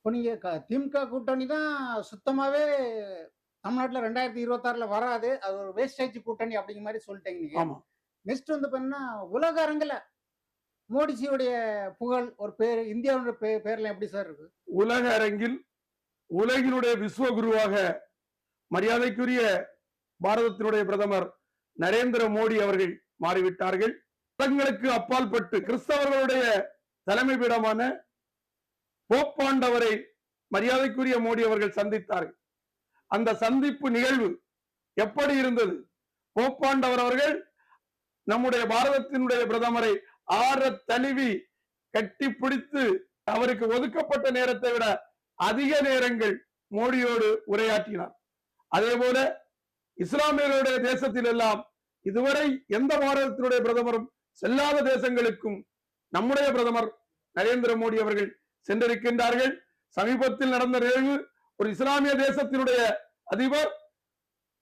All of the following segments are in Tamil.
இப்போ நீங்க க- திமுக கூட்டணி தான் சுத்தமாவே தமிழ்நாட்டுல ரெண்டாயிரத்தி இருபத்தாறுல வராது. அது ஒரு வேஸ்டேஜ் கூட்டணி அப்படிங்கிற மாதிரி சொல்லிட்டீங்க நீங்க. ஆமா. நெக்ஸ்ட் வந்து பண்ணா உலக அரங்குல மோடிஜியுடைய புகழ் ஒரு பேர் இந்தியாவுடைய பே பேர்ல எப்படி சார் இருக்கு? உலக அரங்கில் உலகினுடைய விஸ்வகுருவாக மரியாதைக்குரிய பாரதத்தினுடைய பிரதமர் நரேந்திர மோடி அவர்கள் மாறிவிட்டார்கள். தங்களுக்கு அப்பால் பட்டு கிறிஸ்தவர்களுடைய தலைமை பீடமான போப்பாண்டவரை மரியாதைக்குரிய மோடி அவர்கள் சந்தித்தார்கள் அந்த சந்திப்பு நிகழ்வு எப்படி இருந்தது? போப்பாண்டவர் அவர்கள் நம்முடைய பாரதத்தினுடைய பிரதமரை ஆற தழுவி கட்டி பிடித்து அவருக்கு ஒதுக்கப்பட்ட நேரத்தை விட அதிக நேரங்கள் மோடியோடு உரையாற்றினார். அதே போல இஸ்லாமியர்களுடைய தேசத்தில் எல்லாம் இதுவரை எந்த பாரதத்தினுடைய பிரதமரும் செல்லாத தேசங்களுக்கும் நம்முடைய பிரதமர் நரேந்திர மோடி அவர்கள் சென்றிருக்கின்றார்கள். சமீபத்தில் நடந்த நிகழ்வு ஒரு இஸ்லாமிய தேசத்தினுடைய அதிபர்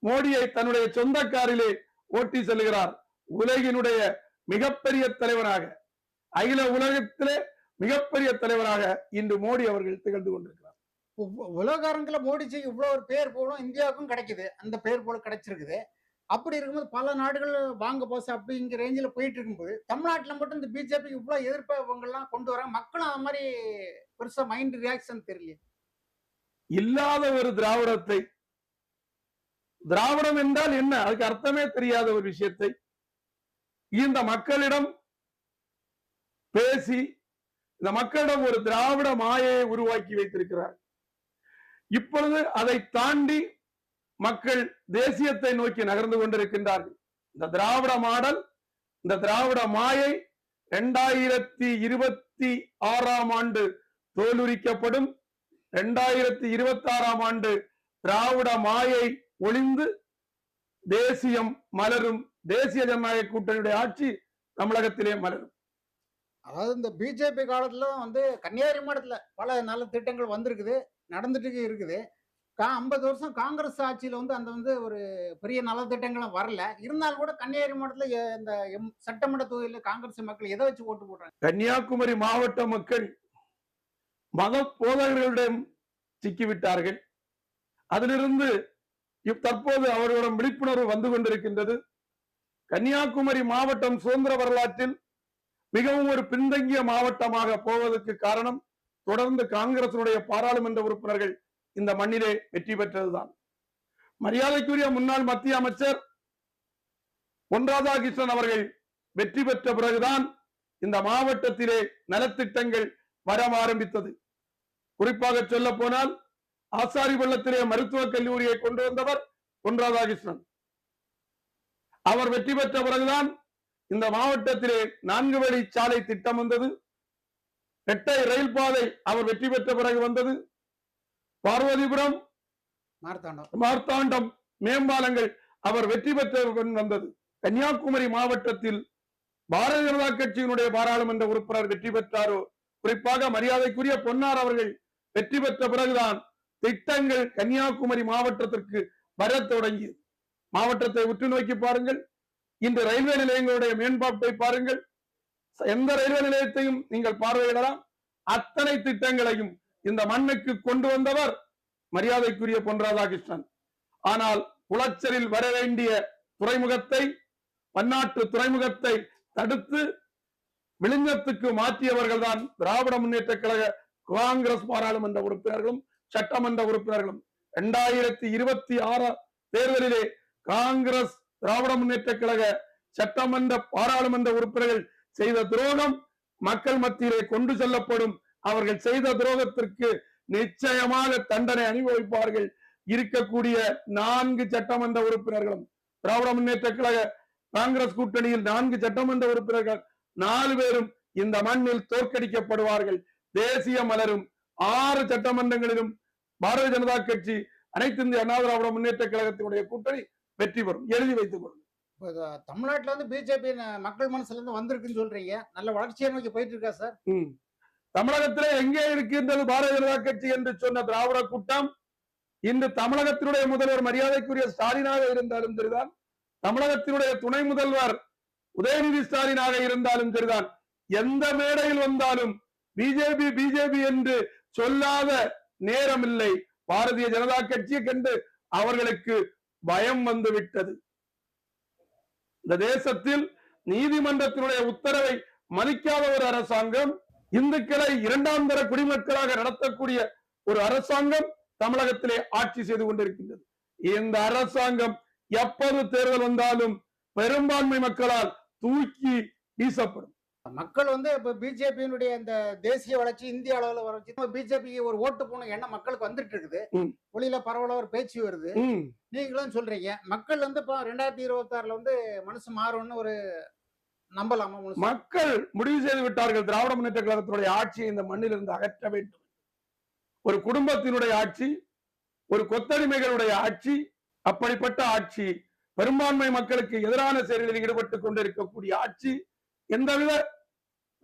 மோடியை தன்னுடைய சொந்த காரிலே ஓட்டி செல்கிறார். உலகினுடைய மிகப்பெரிய தலைவராக அகில உலகத்திலே மிகப்பெரிய தலைவராக இன்று மோடி அவர்கள் திகழ்ந்து கொண்டிருக்கிறார். உ- உலக அரங்குல இவ்வளவு ஒரு பேர் போலும் இந்தியாவுக்கும் கிடைக்குது. அந்த பேர் போல கிடைச்சிருக்குது. அப்படி இருக்கும்போது பல நாடுகள் வாங்க போஸ் அப்படிங்கிற ரேஞ்சில் போயிட்டு இருக்கும்போது தமிழ்நாட்டுல மட்டும் இந்த பிஜேபிக்கு இவ்வளோ எதிர்ப்பை இவங்க எல்லாம் கொண்டு வராங்க? மக்களும் அது மாதிரி பெருசா மைண்ட் ரியாக்ஷன் தெரியல இல்லாத ஒரு திராவிடத்தை. திராவிடம் என்றால் என்ன? அதுக்கு அர்த்தமே தெரியாத ஒரு விஷயத்தை. இந்த மக்களிடம் பேசி இந்த மக்களிடம் ஒரு திராவிட மாயையை உருவாக்கி வைத்திருக்கிறார். இப்பொழுது அதை தாண்டி மக்கள் தேசியத்தை நோக்கி நகர்ந்து கொண்டிருக்கின்றார்கள். இந்த திராவிட மாடல் இந்த திராவிட மாயை இரண்டாயிரத்தி இருபத்தி ஆறாம் ஆண்டு தோலுரிக்கப்படும். இரண்டாயிரத்தி இருபத்தி ஆறாம் ஆண்டு திராவிட மாயை ஒளிந்து தேசியம் மலரும். தேசிய ஜனநாயக கூட்டணியுடைய ஆட்சி தமிழகத்திலே மலரும். அதாவது இந்த பிஜேபி காலத்துல வந்து கன்னியாகுமரி மாவட்டத்துல பல நல்ல திட்டங்கள் வந்திருக்குது நடந்துட்டு இருக்குது. கா ஐம்பது வருஷம் காங்கிரஸ் ஆட்சியில வந்து அந்த வந்து ஒரு பெரிய நலத்திட்டங்களும் வரல. இருந்தாலும் கூட கன்னியாகுமரி மாவட்டத்தில் இந்த எம்- சட்டமன்ற தொகுதியில் காங்கிரஸ் மக்கள் எதை வச்சு ஓட்டு போடுறாங்க? கன்னியாகுமரி மாவட்ட மக்கள் மத போதகர்களிடம் சிக்கிவிட்டார்கள். அதிலிருந்து தற்போது அவர்களிடம் விழிப்புணர்வு வந்து கொண்டிருக்கின்றது. கன்னியாகுமரி மாவட்டம் சுதந்திர வரலாற்றில் மிகவும் ஒரு பின்தங்கிய மாவட்டமாக போவதற்கு காரணம் தொடர்ந்து காங்கிரசினுடைய பாராளுமன்ற உறுப்பினர்கள் இந்த மண்ணிலே வெற்றி பெற்றதுதான். மரியாதைக்குரிய முன்னாள் மத்திய அமைச்சர் பொன் ராதாகிருஷ்ணன் அவர்கள் வெற்றி பெற்ற பிறகுதான் இந்த மாவட்டத்திலே நலத்திட்டங்கள் வர ஆரம்பித்தது. குறிப்பாக சொல்ல போனால் ஆசாரி வெள்ளத்திலே மருத்துவக் கல்லூரியை கொண்டு வந்தவர் பொன் ராதாகிருஷ்ணன். அவர் வெற்றி பெற்ற பிறகுதான் இந்த மாவட்டத்திலே நான்கு வழி சாலை திட்டம் வந்தது. இரட்டை ரயில் பாதை அவர் வெற்றி பெற்ற பிறகு வந்தது. பார்வதிபுரம் மார்த்தாண்டம். மார்த்தாண்டம் மேம்பாலங்கள் அவர் வெற்றி பெற்ற வந்தது. கன்னியாகுமரி மாவட்டத்தில் பாரதிய ஜனதா கட்சியினுடைய பாராளுமன்ற உறுப்பினர் வெற்றி பெற்றாரோ? குறிப்பாக மரியாதைக்குரிய பொன்னார் அவர்கள் வெற்றி பெற்ற பிறகுதான் திட்டங்கள் கன்னியாகுமரி மாவட்டத்திற்கு வரத் தொடங்கியது. மாவட்டத்தை உற்று நோக்கி பாருங்கள். இன்று ரயில்வே நிலையங்களுடைய மேம்பாட்டை பாருங்கள். எந்த ரயில்வே நிலையத்தையும் நீங்கள் பார்வையிடலாம். அத்தனை திட்டங்களையும் இந்த மண்ணுக்கு கொண்டு வந்தவர் மரியாதைக்குரிய பொன் ராதாகிருஷ்ணன். ஆனால் குளச்சலில் வர வேண்டிய துறைமுகத்தை பன்னாட்டு துறைமுகத்தை தடுத்து விழுந்தத்துக்கு மாற்றியவர்கள் தான் திராவிட முன்னேற்ற கழக காங்கிரஸ் பாராளுமன்ற உறுப்பினர்களும் சட்டமன்ற உறுப்பினர்களும். இரண்டாயிரத்தி இருபத்தி ஆறு தேர்தலிலே காங்கிரஸ் திராவிட முன்னேற்ற கழக சட்டமன்ற பாராளுமன்ற உறுப்பினர்கள் செய்த துரோகம் மக்கள் மத்தியிலே கொண்டு செல்லப்படும் அவர்கள் செய்த துரோகத்திற்கு நிச்சயமாக தண்டனை அனுபவிப்பார்கள் இருக்கக்கூடிய நான்கு சட்டமன்ற உறுப்பினர்களும் திராவிட முன்னேற்ற கழக காங்கிரஸ் கூட்டணியில் நான்கு சட்டமன்ற உறுப்பினர்கள் நாலு பேரும் இந்த மண்ணில் தோற்கடிக்கப்படுவார்கள். தேசிய மலரும் ஆறு சட்டமன்றங்களிலும் பாரதிய ஜனதா கட்சி அனைத்து இந்திய அண்ணா திராவிட முன்னேற்ற கழகத்தினுடைய கூட்டணி வெற்றி பெறும். எழுதி வைத்துக் கொள்ளுங்கள். இப்போ தமிழ்நாட்டுல வந்து பிஜேபி மக்கள் மனசுல இருந்து வந்திருக்குன்னு சொல்றீங்க. நல்ல வளர்ச்சியை நோக்கி போயிட்டு இருக்கா சார். தமிழகத்திலே எங்கே இருக்கின்றது பாரதிய ஜனதா கட்சி என்று சொன்ன திராவிட கூட்டம் இன்று தமிழகத்தினுடைய முதல்வர் மரியாதைக்குரிய ஸ்டாலினாக இருந்தாலும் சரிதான் தமிழகத்தினுடைய துணை முதல்வர் உதயநிதி ஸ்டாலினாக இருந்தாலும் சரிதான். எந்த மேடையில் வந்தாலும் பிஜேபி பிஜேபி என்று சொல்லாத நேரம் இல்லை பாரதிய ஜனதா கட்சியை கண்டு அவர்களுக்கு பயம் வந்து விட்டது. இந்த தேசத்தில் நீதிமன்றத்தினுடைய உத்தரவை மதிக்காத ஒரு அரசாங்கம் இந்துக்களை இரண்டாம் தர குடிமக்களாக நடத்தக்கூடிய ஒரு அரசாங்கம் தமிழகத்திலே ஆட்சி செய்து கொண்டிருக்கின்றது. இந்த அரசாங்கம் எப்போது தேர்தல் வந்தாலும் பெரும்பான்மை மக்களால் தூக்கி வீசப்படும். மக்கள் வந்து இப்ப பிஜேபியினுடைய இந்த தேசிய வளர்ச்சி இந்திய அளவுல வளர்ச்சி பிஜேபிக்கு ஒரு ஓட்டு போன எண்ணம் மக்களுக்கு வந்துட்டு இருக்குது. வெளியில பரவலா ஒரு பேச்சு வருது. நீங்களும் சொல்றீங்க. மக்கள் வந்து இப்போ ரெண்டாயிரத்தி இருபத்தி ஆறுல வந்து மனசு மாறும்னு ஒரு நம்பலாமா மக்கள் முடிவு செய்து விட்டார்கள். திராவிட முன்னேற்ற கழகத்தினுடைய ஆட்சியை இந்த மண்ணில் இருந்து அகற்ற வேண்டும். ஒரு குடும்பத்தினுடைய ஆட்சி ஒரு கொத்தடிமைகளுடைய ஆட்சி அப்படிப்பட்ட ஆட்சி பெரும்பான்மை மக்களுக்கு எதிரான செயல்களில் ஈடுபட்டுக் கொண்டிருக்கக்கூடிய ஆட்சி எந்தவித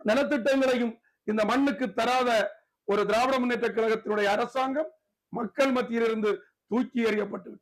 நலத்திட்டங்களையும் இந்த மண்ணுக்கு தராத ஒரு திராவிட முன்னேற்ற கழகத்தினுடைய அரசாங்கம் மக்கள் மத்தியிலிருந்து தூக்கி எறியப்பட்டு